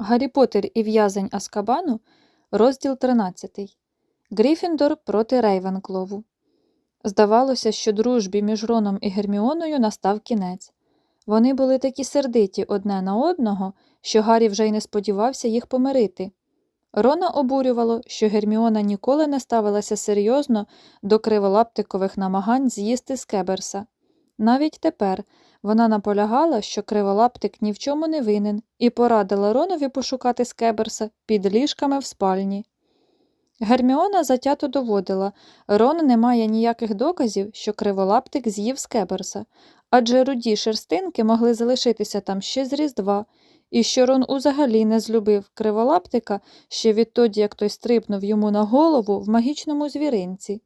Гаррі Поттер і в'язень Аскабану, розділ 13. Гріфіндор проти Рейвенклову. Здавалося, що дружбі між Роном і Герміоною настав кінець. Вони були такі сердиті одне на одного, що Гаррі вже й не сподівався їх помирити. Рона обурювало, що Герміона ніколи не ставилася серйозно до криволаптикових намагань з'їсти скеберса. Навіть тепер вона наполягала, що криволаптик ні в чому не винен, і порадила Ронові пошукати скеберса під ліжками в спальні. Герміона затято доводила, Рон не має ніяких доказів, що криволаптик з'їв скеберса, адже руді шерстинки могли залишитися там ще з Різдва, і що Рон узагалі не злюбив криволаптика ще відтоді, як той стрибнув йому на голову в магічному звіринці.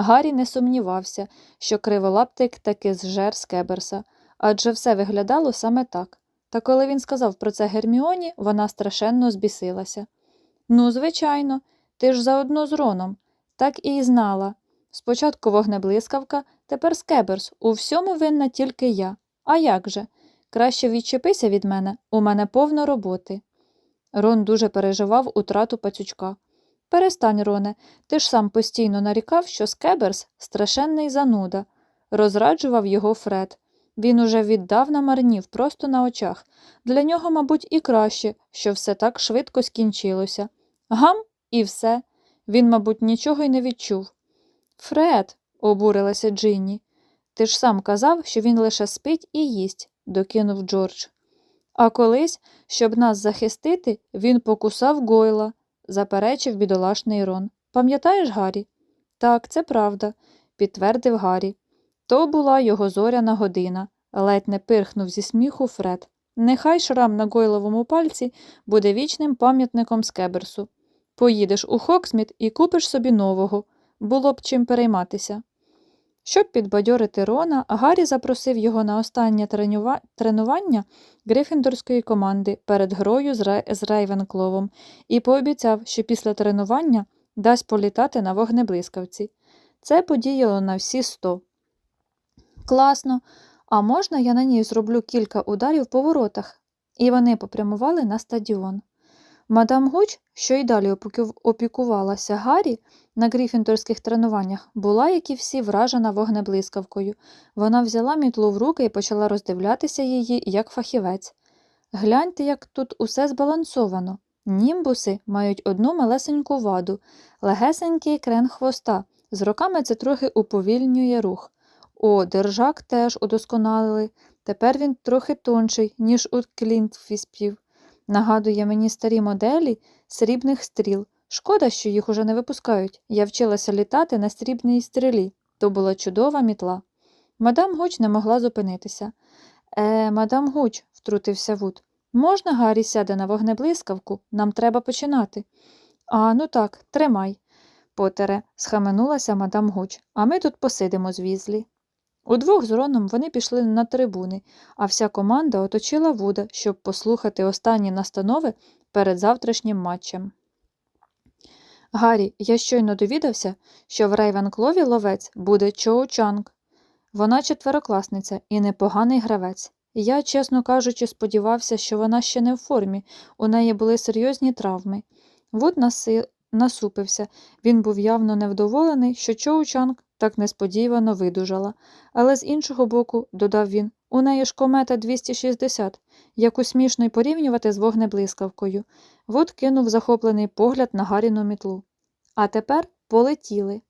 Гаррі не сумнівався, що криволаптик таки зжер скеберса, адже все виглядало саме так. Та коли він сказав про це Герміоні, вона страшенно збісилася. Ну, звичайно, ти ж заодно з Роном. Так і знала. Спочатку вогнеблискавка, тепер скеберс. У всьому винна тільки я. А як же? Краще відчепися від мене, у мене повно роботи. Рон дуже переживав утрату пацючка. Перестань, Роне, ти ж сам постійно нарікав, що скеберс страшенний зануда. Розраджував його Фред. Він уже віддавна марнів просто на очах. Для нього, мабуть, і краще, що все так швидко скінчилося. Гам, і все. Він, мабуть, нічого й не відчув. Фред, обурилася Джинні, ти ж сам казав, що він лише спить і їсть, докинув Джордж. А колись, щоб нас захистити, він покусав Гойла, заперечив бідолашний Рон. Пам'ятаєш, Гаррі? Так, це правда, підтвердив Гаррі. То була його зоряна година, ледь не пирхнув зі сміху Фред. Нехай шрам на гойловому пальці буде вічним пам'ятником скеберсу. Поїдеш у Хоксміт і купиш собі нового. Було б чим перейматися. Щоб підбадьорити Рона, Гаррі запросив його на останнє тренування грифіндорської команди перед грою з Рейвенкловом і пообіцяв, що після тренування дасть політати на вогнеблискавці. Це подіяло на всі сто. Класно, а можна я на ній зроблю кілька ударів по воротах? І вони попрямували на стадіон. Мадам Гуч, що й далі опікувалася Гаррі на гріфіндорських тренуваннях, була, як і всі, вражена вогнеблискавкою. Вона взяла мітлу в руки і почала роздивлятися її як фахівець. Гляньте, як тут усе збалансовано. Німбуси мають одну малесеньку ваду, легесенький крен хвоста. З роками це трохи уповільнює рух. О, держак теж удосконалили. Тепер він трохи тонший, ніж у клінтфіспів. Нагадує мені старі моделі срібних стріл. Шкода, що їх уже не випускають. Я вчилася літати на срібній стрілі. То була чудова мітла. Мадам Гуч не могла зупинитися. Е, мадам Гуч, втрутився Вуд. Можна Гаррі сяде на вогнеблискавку? Нам треба починати. А, ну так, тримай. Потере, схаменулася мадам Гуч, а ми тут посидимо з візлі. Удвох з Роном вони пішли на трибуни, а вся команда оточила Вуда, щоб послухати останні настанови перед завтрашнім матчем. Гаррі, я щойно довідався, що в Рейвенклові ловець буде Чоу Чанг. Вона четверокласниця і непоганий гравець. Я, чесно кажучи, сподівався, що вона ще не в формі, у неї були серйозні травми. Вуд наси... насупився, він був явно невдоволений, що Чоу Чанг так несподівано видужала. Але з іншого боку, додав він, у неї ж комета 260, яку смішно й порівнювати з вогнеблискавкою. Вуд кинув захоплений погляд на Гаріну мітлу. А тепер полетіли.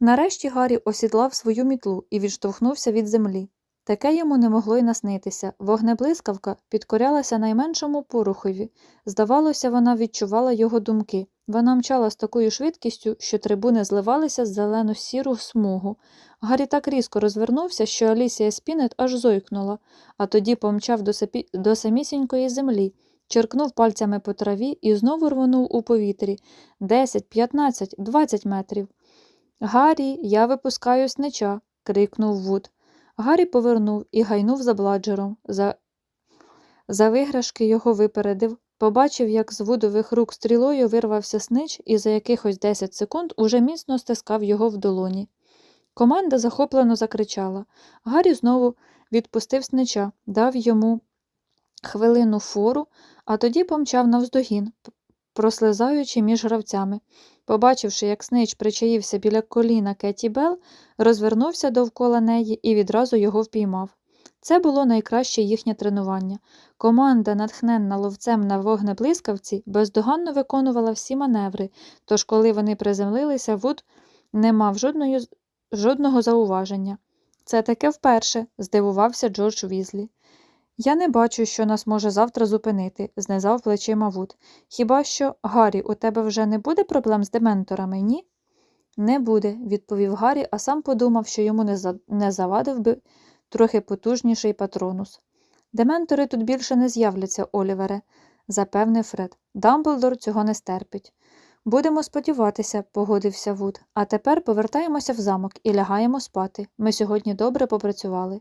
Нарешті Гаррі осідлав свою мітлу і відштовхнувся від землі. Таке йому не могло й наснитися. Вогнеблискавка підкорялася найменшому порухові. Здавалося, вона відчувала його думки. Вона мчала з такою швидкістю, що трибуни зливалися з зелено сіру смугу. Гаррі так різко розвернувся, що Алісія Спінет аж зойкнула, а тоді помчав до, сапі... до самісінької землі, черкнув пальцями по траві і знову рвонув у повітрі десять, п'ятнадцять, двадцять метрів. Гаррі, я випускаю снича, крикнув Вуд. Гаррі повернув і гайнув за бладжером. За за виграшки його випередив, побачив, як з вудових рук стрілою вирвався снич і за якихось 10 секунд уже міцно стискав його в долоні. Команда захоплено закричала. Гаррі знову відпустив снича, дав йому хвилину фору, а тоді помчав навздогін, прослизаючи між гравцями. Побачивши, як снич причаївся біля коліна Кеті Белл, розвернувся довкола неї і відразу його впіймав. Це було найкраще їхнє тренування. Команда, натхненна ловцем на вогнеблискавці, бездоганно виконувала всі маневри, тож, коли вони приземлилися, Вуд не мав жодної, жодного зауваження. Це таке вперше, здивувався Джордж Візлі. Я не бачу, що нас може завтра зупинити, знизав плечима Вуд. Хіба що, Гаррі, у тебе вже не буде проблем з дементорами, ні? Не буде, відповів Гаррі, а сам подумав, що йому не, за... не завадив би трохи потужніший патронус. Дементори тут більше не з'являться, Олівере, запевнив Фред. Дамблдор цього не стерпить. Будемо сподіватися, погодився Вуд. А тепер повертаємося в замок і лягаємо спати. Ми сьогодні добре попрацювали.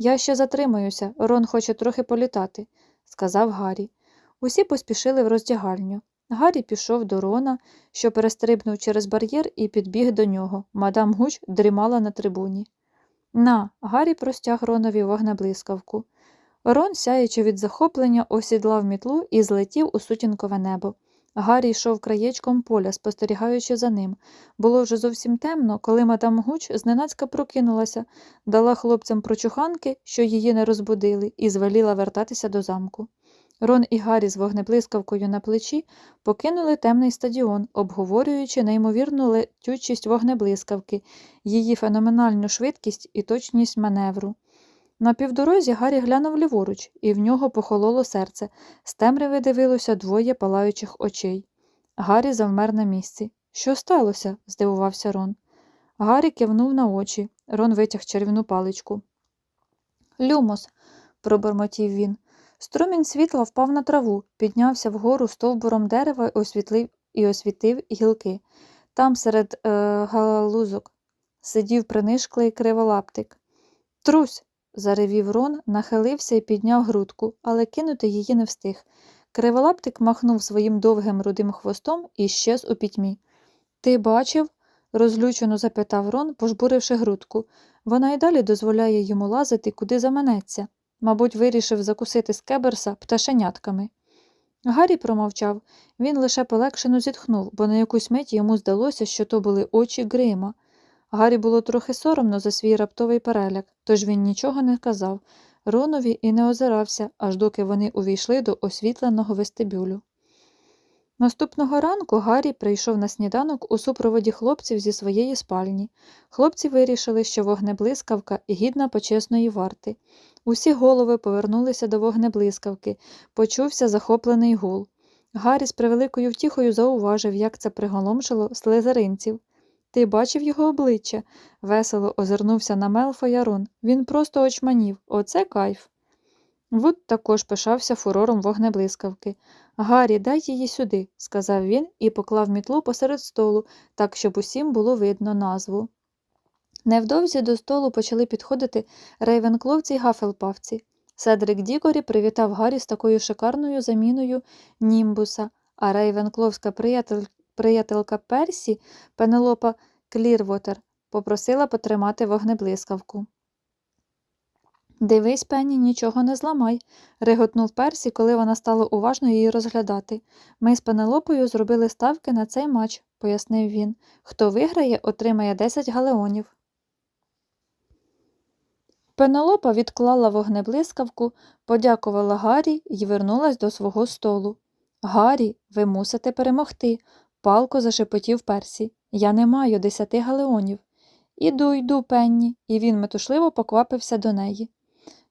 Я ще затримаюся, Рон хоче трохи політати, сказав Гаррі. Усі поспішили в роздягальню. Гаррі пішов до Рона, що перестрибнув через бар'єр і підбіг до нього. Мадам Гуч дрімала на трибуні. На, Гаррі простяг Ронові вогнеблискавку. Рон, сяючи від захоплення, осідлав мітлу і злетів у сутінкове небо. Гаррі йшов краєчком поля, спостерігаючи за ним. Було вже зовсім темно, коли мадам Гуч зненацька прокинулася, дала хлопцям прочуханки, що її не розбудили, і звеліла вертатися до замку. Рон і Гаррі з вогнеблискавкою на плечі покинули темний стадіон, обговорюючи неймовірну летючість вогнеблискавки, її феноменальну швидкість і точність маневру. На півдорозі Гаррі глянув ліворуч, і в нього похололо серце. З темряви дивилося двоє палаючих очей. Гаррі завмер на місці. Що сталося? здивувався Рон. Гаррі кивнув на очі. Рон витяг чарівну паличку. Люмос, пробормотів він. Струмінь світла впав на траву, піднявся вгору стовбуром дерева і освітлив, і освітив гілки. Там, серед е, галузок, сидів принишклий криволаптик. Трусь. Заревів Рон, нахилився і підняв грудку, але кинути її не встиг. Криволаптик махнув своїм довгим рудим хвостом і щез у пітьмі. Ти бачив? розлючено запитав Рон, пожбуривши грудку. Вона й далі дозволяє йому лазити, куди заманеться. Мабуть, вирішив закусити скеберса пташенятками. Гаррі промовчав. Він лише полегшено зітхнув, бо на якусь мить йому здалося, що то були очі Грима. Гаррі було трохи соромно за свій раптовий переляк, тож він нічого не казав Ронові і не озирався, аж доки вони увійшли до освітленого вестибюлю. Наступного ранку Гаррі прийшов на сніданок у супроводі хлопців зі своєї спальні. Хлопці вирішили, що вогнеблискавка гідна почесної варти. Усі голови повернулися до вогнеблискавки, почувся захоплений гул. Гаррі з превеликою втіхою зауважив, як це приголомшило слизеринців. Ти бачив його обличчя? весело озирнувся на Мелфоя Рон. Він просто очманів. Оце кайф. Вуд також пишався фурором вогнеблискавки. Гаррі, дай її сюди, сказав він і поклав мітлу посеред столу, так, щоб усім було видно назву. Невдовзі до столу почали підходити рейвенкловці й гафелпавці. Седрик Дігорі привітав Гаррі з такою шикарною заміною німбуса, а рейвенкловська приятель... приятелка Персі, Пенелопа Клірвотер, попросила потримати вогнеблискавку. Дивись, Пенні, нічого не зламай, реготнув Персі, коли вона стала уважно її розглядати. Ми з Пенелопою зробили ставки на цей матч, пояснив він. Хто виграє, отримає 10 галеонів. Пенелопа відклала вогнеблискавку, подякувала Гаррі і вернулась до свого столу. Гаррі, ви мусите перемогти, палко зашепотів Персі. Я не маю десяти галеонів. Іду, йду, Пенні, і він метушливо поквапився до неї.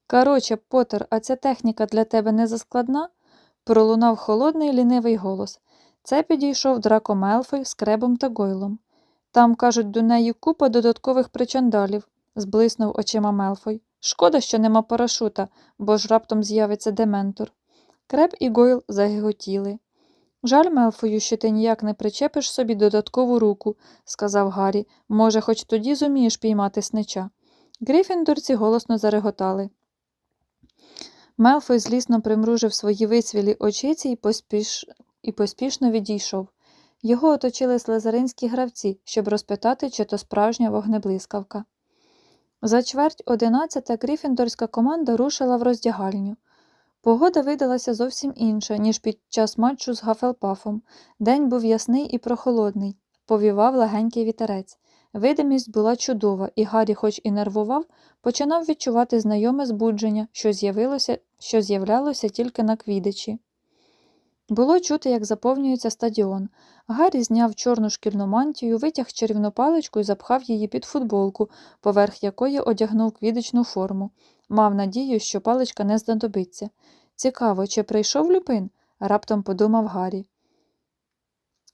Короче, Поттер, а ця техніка для тебе не заскладна? пролунав холодний лінивий голос. Це підійшов Драко Мелфой з кребом та гойлом. Там, кажуть, до неї купа додаткових причандалів, зблиснув очима Мелфой. Шкода, що нема парашута, бо ж раптом з'явиться дементор. Креб і Гойл загиготіли. Жаль, Мелфою, що ти ніяк не причепиш собі додаткову руку, сказав Гаррі. Може, хоч тоді зумієш піймати снича. Грифіндорці голосно зареготали. Мелфой злісно примружив свої висвілі очиці і, поспіш... і поспішно відійшов. Його оточили слезаринські гравці, щоб розпитати, чи то справжня вогнеблискавка. За чверть одинадцята Грифіндорська команда рушила в роздягальню. Погода видалася зовсім інша, ніж під час матчу з Гафелпафом. День був ясний і прохолодний, повівав легенький вітерець. Видимість була чудова, і Гаррі, хоч і нервував, починав відчувати знайоме збудження, що з'явилося, що з'являлося тільки на квідичі. Було чути, як заповнюється стадіон. Гаррі зняв чорну шкільну мантію, витяг чарівну паличку і запхав її під футболку, поверх якої одягнув квідичну форму. Мав надію, що паличка не знадобиться. Цікаво, чи прийшов Люпин? раптом подумав Гаррі.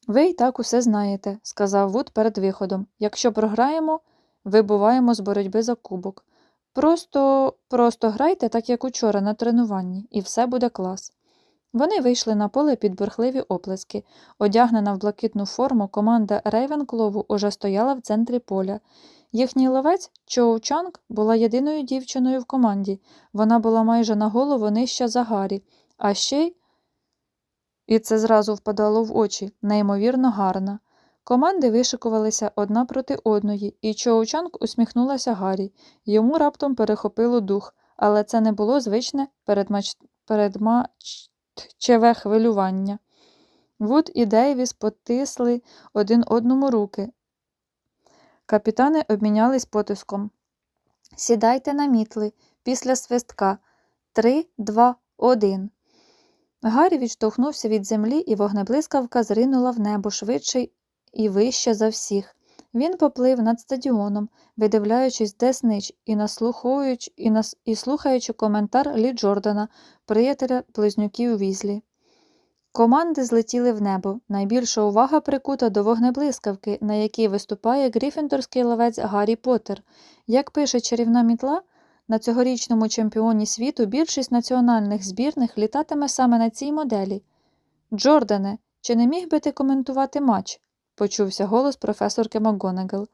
Ви й так усе знаєте, сказав Вуд перед виходом. Якщо програємо, вибуваємо з боротьби за кубок. Просто, просто грайте так, як учора на тренуванні, і все буде клас. Вони вийшли на поле під бурхливі оплески. Одягнена в блакитну форму, команда Рейвенклову уже стояла в центрі поля. Їхній ловець Чоу Чанг була єдиною дівчиною в команді. Вона була майже на голову нижча за Гаррі, а ще й, і це зразу впадало в очі, неймовірно гарна. Команди вишикувалися одна проти одної, і Чоу Чанг усміхнулася Гаррі. Йому раптом перехопило дух, але це не було звичне передмач... передматчеве хвилювання. Вуд і Дейвіс потисли один одному руки. Капітани обмінялись потиском. Сідайте на мітли після свистка. Три, два, один. Гаррі відштовхнувся від землі, і вогнеблискавка зринула в небо швидше і вище за всіх. Він поплив над стадіоном, видивляючись, де снич, і наслухаючи, і, нас, і слухаючи коментар Лі Джордана, приятеля близнюків Візлі. Команди злетіли в небо. Найбільша увага прикута до вогнеблискавки, на якій виступає гріфіндорський ловець Гаррі Поттер. Як пише чарівна мітла, на цьогорічному чемпіоні світу більшість національних збірних літатиме саме на цій моделі. Джордане, чи не міг би ти коментувати матч? почувся голос професорки МакГонагал.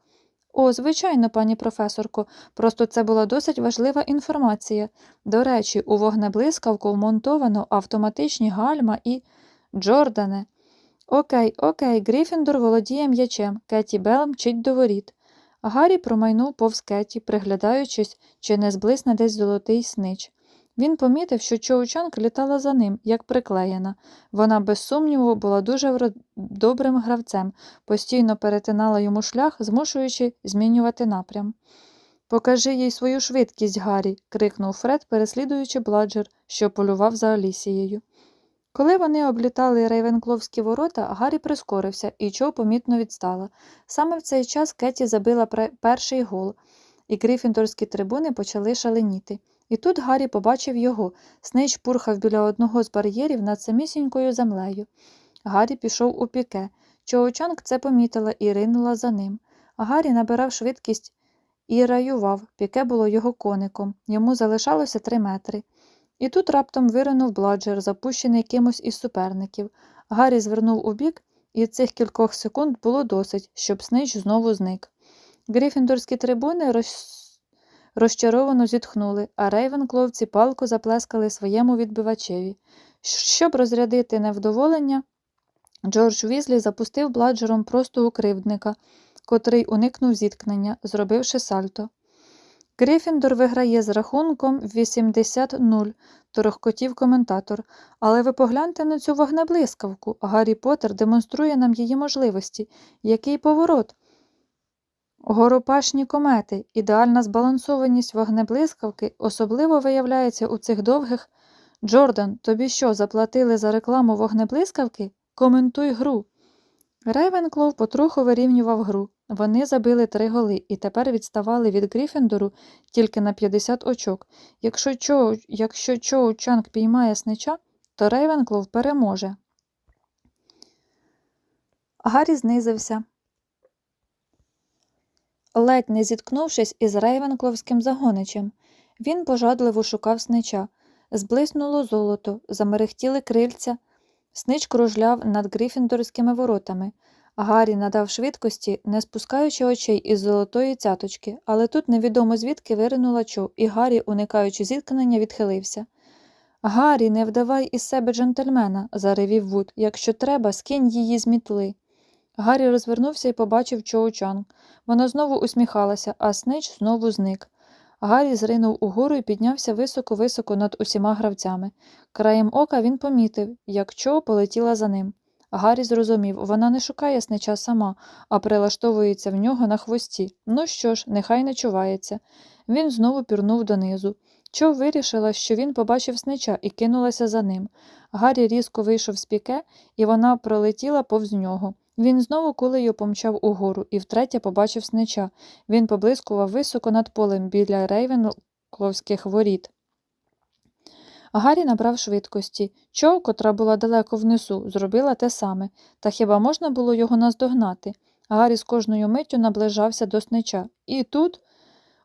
О, звичайно, пані професорко, просто це була досить важлива інформація. До речі, у вогнеблискавку вмонтовано автоматичні гальма і. Джордане. Окей, окей, Гріфіндор володіє м'ячем, Кеті Белл мчить до воріт. Гаррі промайнув повз Кеті, приглядаючись, чи не зблисне десь золотий снич. Він помітив, що Чоучанг літала за ним, як приклеєна. Вона, без сумніву, була дуже добрим гравцем, постійно перетинала йому шлях, змушуючи змінювати напрям. Покажи їй свою швидкість, Гаррі, крикнув Фред, переслідуючи бладжер, що полював за Алісією. Коли вони облітали рейвенкловські ворота, Гаррі прискорився, і Чо помітно відстала. Саме в цей час Кеті забила перший гол, і грифіндорські трибуни почали шаленіти. І тут Гаррі побачив його. Снейч пурхав біля одного з бар'єрів над самісінькою землею. Гаррі пішов у піке. Чоучанг це помітила і ринула за ним. Гаррі набирав швидкість і раював. Піке було його коником. Йому залишалося три метри. І тут раптом виринув бладжер, запущений кимось із суперників. Гаррі звернув убік, і цих кількох секунд було досить, щоб снич знову зник. Грифіндорські трибуни роз... розчаровано зітхнули, а рейвенкловці палко заплескали своєму відбивачеві. Щоб розрядити невдоволення, Джордж Візлі запустив бладжером просто у кривдника, котрий уникнув зіткнення, зробивши сальто. Грифіндор виграє з рахунком 80-0, торохкотів коментатор. Але ви погляньте на цю вогнеблискавку. Гаррі Поттер демонструє нам її можливості. Який поворот? Горопашні комети, ідеальна збалансованість вогнеблискавки особливо виявляється у цих довгих. Джордан, тобі що, заплатили за рекламу вогнеблискавки? Коментуй гру. Рейвенклов потроху вирівнював гру. Вони забили три голи і тепер відставали від Гріфіндору тільки на 50 очок. Якщо Чоу, якщо Чоу Чанг піймає снича, то Рейвенклов переможе. Гаррі знизився. Ледь не зіткнувшись із Рейвенкловським загоничем, він пожадливо шукав снича. Зблиснуло золото, замерехтіли крильця. Снич кружляв над Грифіндорськими воротами. Гаррі надав швидкості, не спускаючи очей із золотої цяточки, але тут невідомо звідки виринула чо, і Гаррі, уникаючи зіткнення, відхилився. Гаррі, не вдавай із себе джентльмена, заревів Вуд. Якщо треба, скинь її з мітли. Гаррі розвернувся і побачив Чоу Чанг. Вона знову усміхалася, а снич знову зник. Гаррі зринув угору і піднявся високо-високо над усіма гравцями. Краєм ока він помітив, як Чо полетіла за ним. Гаррі зрозумів, вона не шукає снича сама, а прилаштовується в нього на хвості. Ну що ж, нехай не чувається. Він знову пірнув донизу. Чо вирішила, що він побачив снича і кинулася за ним. Гаррі різко вийшов з піке, і вона пролетіла повз нього. Він знову кулею помчав угору і втретє побачив снича. Він поблискував високо над полем біля рейвенкловських воріт. Гаррі набрав швидкості. Чо, котра була далеко внизу, зробила те саме, та хіба можна було його наздогнати? Гаррі з кожною миттю наближався до снича. І тут.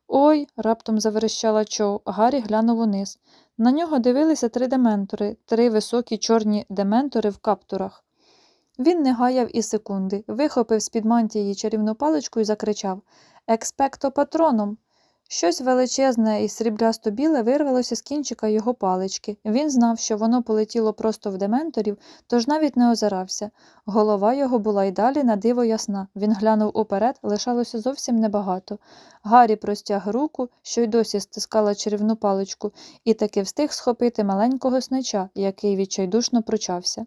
Ой, раптом заверещала Чоу. Гаррі глянув униз. На нього дивилися три дементори, три високі чорні дементори в каптурах. Він не гаяв і секунди, вихопив з-під мантії чарівну паличку і закричав Експекто патроном. Щось величезне і сріблясто біле вирвалося з кінчика його палички. Він знав, що воно полетіло просто в дементорів, тож навіть не озирався. Голова його була й далі на диво ясна. Він глянув уперед, лишалося зовсім небагато. Гаррі простяг руку, що й досі стискала чарівну паличку, і таки встиг схопити маленького снича, який відчайдушно прочався.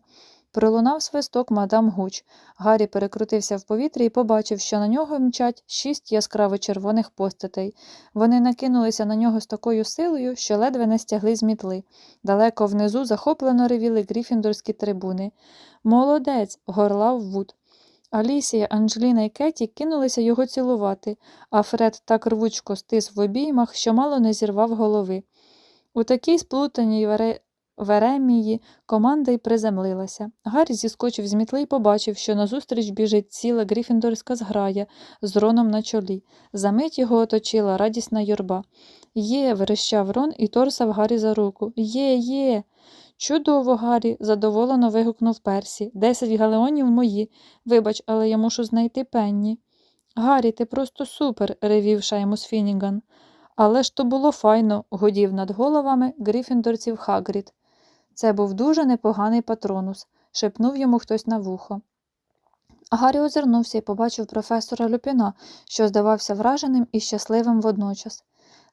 Пролунав свисток мадам Гуч. Гаррі перекрутився в повітрі і побачив, що на нього мчать шість яскраво червоних постатей. Вони накинулися на нього з такою силою, що ледве не стягли з мітли. Далеко внизу захоплено ревіли гріфіндорські трибуни. Молодець. горлав Вуд. Алісія, Анджеліна і Кеті кинулися його цілувати, а Фред так рвучко стис в обіймах, що мало не зірвав голови. У такій сплутаній. Веремії команда й приземлилася. Гаррі зіскочив з мітли і побачив, що назустріч біжить ціла гріфіндорська зграя з роном на чолі. Замить його оточила радісна юрба. Є, верещав Рон і торсав Гаррі за руку. Є, є. Чудово, Гаррі, задоволено вигукнув Персі. Десять галеонів мої. Вибач, але я мушу знайти пенні. Гаррі, ти просто супер, ревів Шаймус Фініган. Але ж то було файно, гудів над головами гріфіндорців Хагрід. Це був дуже непоганий патронус, шепнув йому хтось на вухо. Гаррі озирнувся і побачив професора Люпіна, що здавався враженим і щасливим водночас.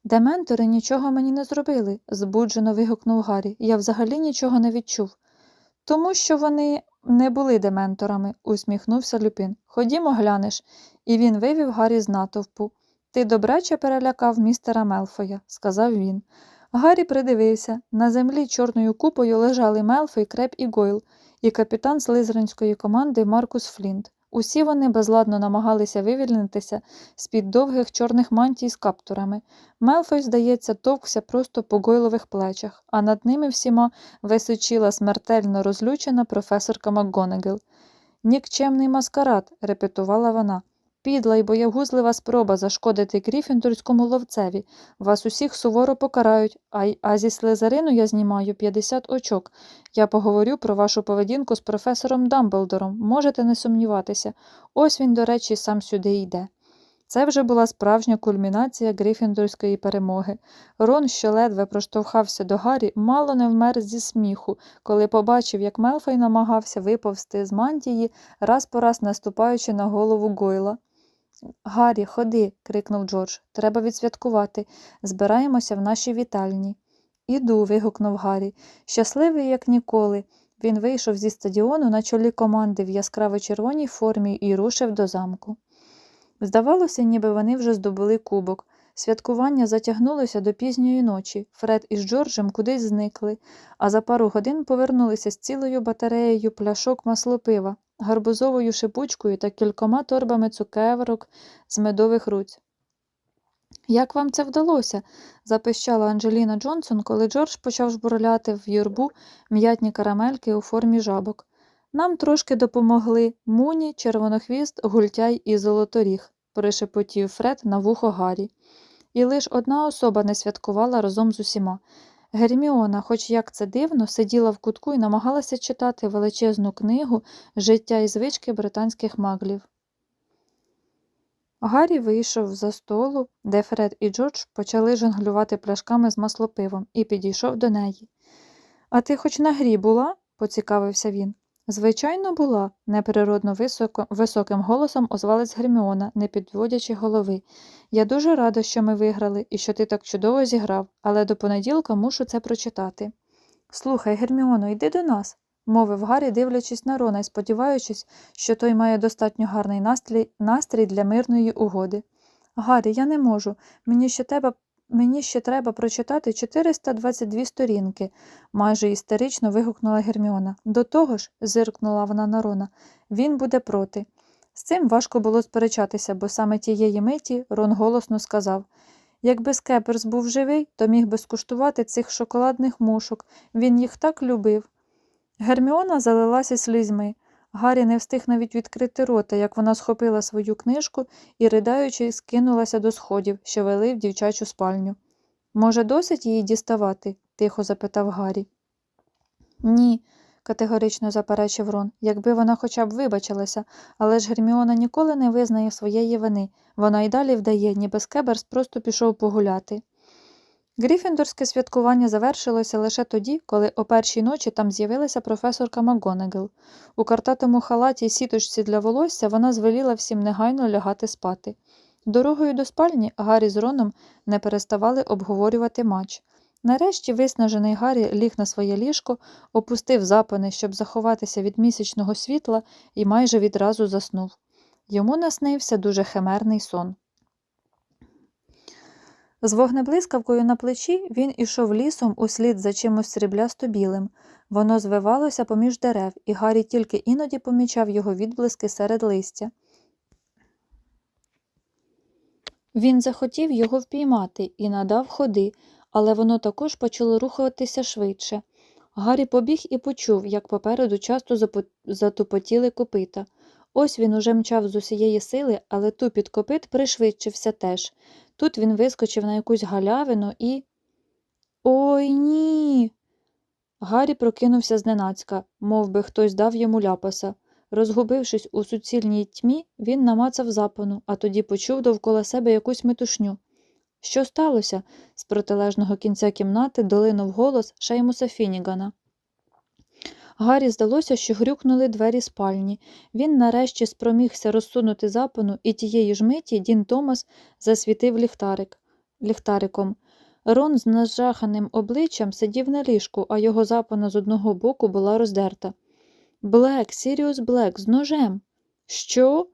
Дементори нічого мені не зробили, збуджено вигукнув Гаррі. Я взагалі нічого не відчув. Тому що вони не були дементорами, усміхнувся Люпін. Ходімо, глянеш. І він вивів Гаррі з натовпу. Ти добряче перелякав містера Мелфоя, сказав він. Гаррі придивився. На землі чорною купою лежали Мелфой, Креп і Гойл, і капітан слизеринської команди Маркус Флінт. Усі вони безладно намагалися вивільнитися з-під довгих чорних мантій з каптурами. Мелфой, здається, товкся просто по гойлових плечах, а над ними всіма височила смертельно розлючена професорка МакГонагел. Нікчемний маскарад, репетувала вона. Підла й боягузлива спроба зашкодити Гріфіндорському ловцеві. Вас усіх суворо покарають, а, зі слизарину я знімаю 50 очок. Я поговорю про вашу поведінку з професором Дамблдором, можете не сумніватися. Ось він, до речі, сам сюди йде. Це вже була справжня кульмінація Гріфіндорської перемоги. Рон, що ледве проштовхався до Гаррі, мало не вмер зі сміху, коли побачив, як Мелфой намагався виповзти з мантії, раз по раз наступаючи на голову Гойла. Гаррі, ходи, крикнув Джордж. Треба відсвяткувати. Збираємося в нашій вітальні. Іду. вигукнув Гаррі. Щасливий, як ніколи. Він вийшов зі стадіону на чолі команди в яскраво червоній формі і рушив до замку. Здавалося, ніби вони вже здобули кубок. Святкування затягнулося до пізньої ночі. Фред із Джорджем кудись зникли, а за пару годин повернулися з цілою батареєю пляшок маслопива, гарбузовою шипучкою та кількома торбами цукерок з медових руць. Як вам це вдалося? запищала Анджеліна Джонсон, коли Джордж почав жбурляти в юрбу м'ятні карамельки у формі жабок. Нам трошки допомогли Муні, Червонохвіст, Гультяй і Золоторіг, пришепотів Фред на вухо Гаррі. І лиш одна особа не святкувала разом з усіма. Герміона, хоч як це дивно, сиділа в кутку і намагалася читати величезну книгу Життя і звички британських маглів. Гаррі вийшов за столу, де Фред і Джордж почали жонглювати пляшками з маслопивом, і підійшов до неї. А ти хоч на грі була? поцікавився він. Звичайно, була, неприродно високо, високим голосом озвалась Герміона, не підводячи голови. Я дуже рада, що ми виграли і що ти так чудово зіграв, але до понеділка мушу це прочитати. Слухай, Герміоно, йди до нас, мовив Гаррі, дивлячись на Рона і сподіваючись, що той має достатньо гарний настрій, настрій для мирної угоди. Гаррі, я не можу. Мені ще треба. Мені ще треба прочитати 422 сторінки, майже істерично вигукнула Герміона. До того ж, зиркнула вона на Рона, він буде проти. З цим важко було сперечатися, бо саме тієї миті Рон голосно сказав Якби Скеперс був живий, то міг би скуштувати цих шоколадних мушок. Він їх так любив. Герміона залилася слізьми. Гаррі не встиг навіть відкрити рота, як вона схопила свою книжку і, ридаючи, скинулася до сходів, що вели в дівчачу спальню. Може, досить її діставати? тихо запитав Гаррі. Ні, категорично заперечив Рон, якби вона хоча б вибачилася, але ж Герміона ніколи не визнає своєї вини. Вона й далі вдає, ніби Скеберс просто пішов погуляти. Гріфіндорське святкування завершилося лише тоді, коли о першій ночі там з'явилася професорка МакГонагал. У картатому халаті й сіточці для волосся вона звеліла всім негайно лягати спати. Дорогою до спальні Гаррі з Роном не переставали обговорювати матч. Нарешті виснажений Гаррі ліг на своє ліжко, опустив запини, щоб заховатися від місячного світла, і майже відразу заснув. Йому наснився дуже химерний сон. З вогнеблискавкою на плечі він ішов лісом услід за чимось сріблясто білим. Воно звивалося поміж дерев, і Гаррі тільки іноді помічав його відблиски серед листя. Він захотів його впіймати і надав ходи, але воно також почало рухатися швидше. Гаррі побіг і почув, як попереду часто затупотіли копита. Ось він уже мчав з усієї сили, але тупіт копит пришвидшився теж. Тут він вискочив на якусь галявину і. Ой ні. Гаррі прокинувся зненацька, мов би хтось дав йому ляпаса. Розгубившись у суцільній тьмі, він намацав запону, а тоді почув довкола себе якусь метушню. Що сталося? з протилежного кінця кімнати долинув голос Шеймуса Фінігана. Гаррі здалося, що грюкнули двері спальні. Він нарешті спромігся розсунути запону, і тієї ж миті Дін Томас засвітив ліхтарик. ліхтариком. Рон з нажаханим обличчям сидів на ліжку, а його запона з одного боку була роздерта. Блек, Сіріус Блек, з ножем. Що?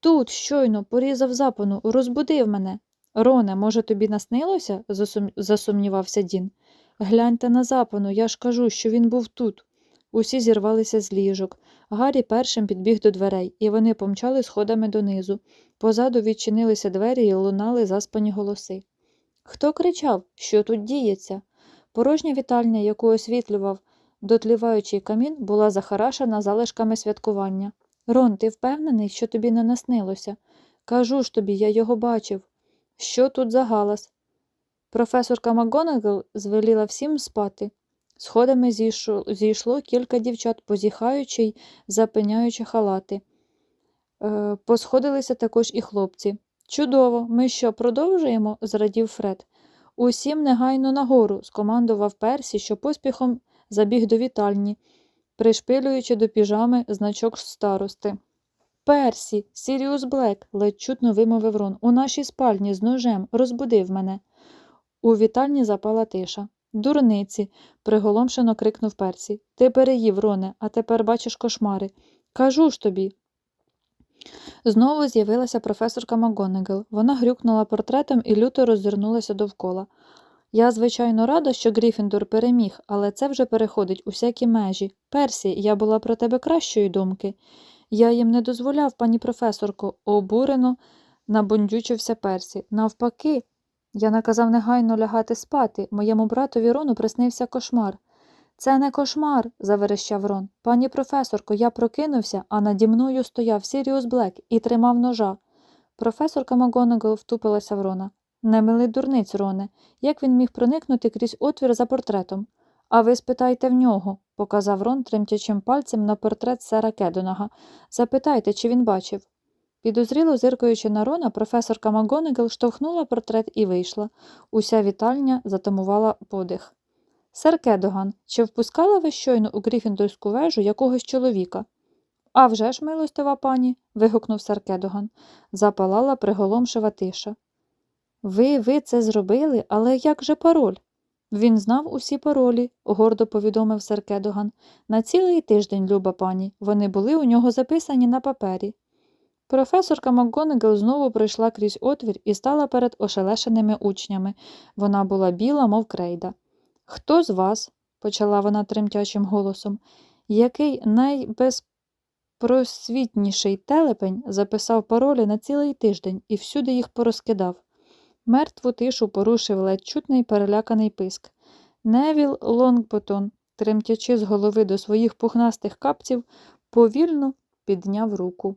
Тут, щойно, порізав запону, розбудив мене. Роне, може, тобі наснилося? засумнівався Дін. Гляньте на запону, я ж кажу, що він був тут. Усі зірвалися з ліжок. Гаррі першим підбіг до дверей, і вони помчали сходами донизу. Позаду відчинилися двері і лунали заспані голоси. Хто кричав, що тут діється? Порожня вітальня, яку освітлював дотліваючий камін, була захарашена залишками святкування. Рон, ти впевнений, що тобі не наснилося? Кажу ж тобі, я його бачив. Що тут за галас? Професорка МакГонагал звеліла всім спати. Сходами зійшло, кілька дівчат, позіхаючи й запиняючи халати. Е, посходилися також і хлопці. Чудово, ми що, продовжуємо? зрадів Фред. Усім негайно нагору, скомандував Персі, що поспіхом забіг до вітальні, пришпилюючи до піжами значок старости. Персі, Сіріус Блек, ледь чутно вимовив Рон. У нашій спальні з ножем розбудив мене. У вітальні запала тиша. Дурниці, приголомшено крикнув Персі. Ти переїв, Роне, а тепер бачиш кошмари. Кажу ж тобі. Знову з'явилася професорка МакГонагал. Вона грюкнула портретом і люто роззирнулася довкола. Я, звичайно, рада, що Гріфіндор переміг, але це вже переходить усякі межі. Персі, я була про тебе кращої думки. Я їм не дозволяв, пані професорко, обурено набундючився Персі. Навпаки, я наказав негайно лягати спати. Моєму братові Рону приснився кошмар. Це не кошмар, заверещав Рон. Пані професорко, я прокинувся, а наді мною стояв Сіріус Блек і тримав ножа. Професорка МакГонагал втупилася в Рона. Не мили дурниць, Роне. Як він міг проникнути крізь отвір за портретом? А ви спитайте в нього, показав Рон тремтячим пальцем на портрет сера Кедонага. Запитайте, чи він бачив. Підозріло зиркаючи на Рона, професорка МакГонагал штовхнула портрет і вийшла. Уся вітальня затамувала подих. Сер Кедоган, чи впускали ви щойно у Гріфіндорську вежу якогось чоловіка? «А вже ж, милостива пані. вигукнув сер Кедоган. Запалала приголомшива тиша. Ви, ви це зробили, але як же пароль? Він знав усі паролі, гордо повідомив сер Кедоган. На цілий тиждень, люба пані, вони були у нього записані на папері. Професорка МакГонагал знову пройшла крізь отвір і стала перед ошелешеними учнями. Вона була біла, мов крейда. Хто з вас, почала вона тремтячим голосом, який найбезпросвітніший телепень записав паролі на цілий тиждень і всюди їх порозкидав? Мертву тишу порушив ледь чутний переляканий писк. Невіл Лонгботон, тремтячи з голови до своїх пухнастих капців, повільно підняв руку.